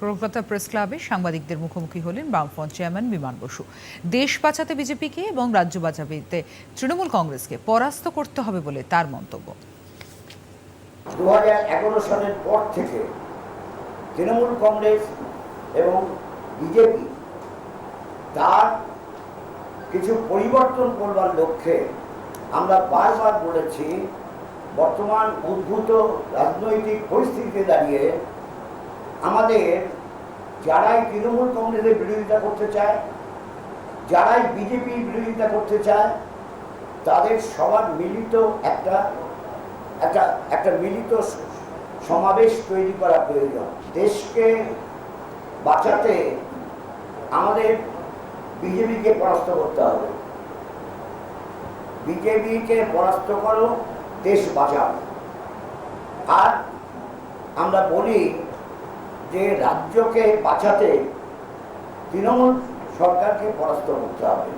Kolkata press ক্লাবে সাংবাদিকদের মুখোমুখি হলেন বামফ্রন্ট চেয়ারম্যান বিমান বসু। দেশ বাঁচাতে বিজেপিকে এবং রাজ্য বাঁচাতে তৃণমূল কংগ্রেসকে পরাস্ত করতে হবে বলে তার মন্তব্য। সালের পর থেকে তৃণমূল কংগ্রেস এবং বিজেপি তার কিছু পরিবর্তন করবার লক্ষ্যে আমরা বারবার বলেছি, বর্তমান উদ্ভূত রাজনৈতিক পরিস্থিতিতে দাঁড়িয়ে আমাদের যারাই তৃণমূল কংগ্রেসের বিরোধিতা করতে চায়, যারাই বিজেপির বিরোধিতা করতে চায়, তাদের সবার মিলিত একটা একটা একটা মিলিত সমাবেশ তৈরি করা প্রয়োজন। দেশকে বাঁচাতে আমাদের বিজেপিকে পরাস্ত করতে হবে। বিজেপিকে পরাস্ত করো, দেশ বাঁচাও। আর আমরা বলি যে রাজ্যকে বাঁচাতে তৃণমূল সরকারকে পরাস্ত করতে হবে।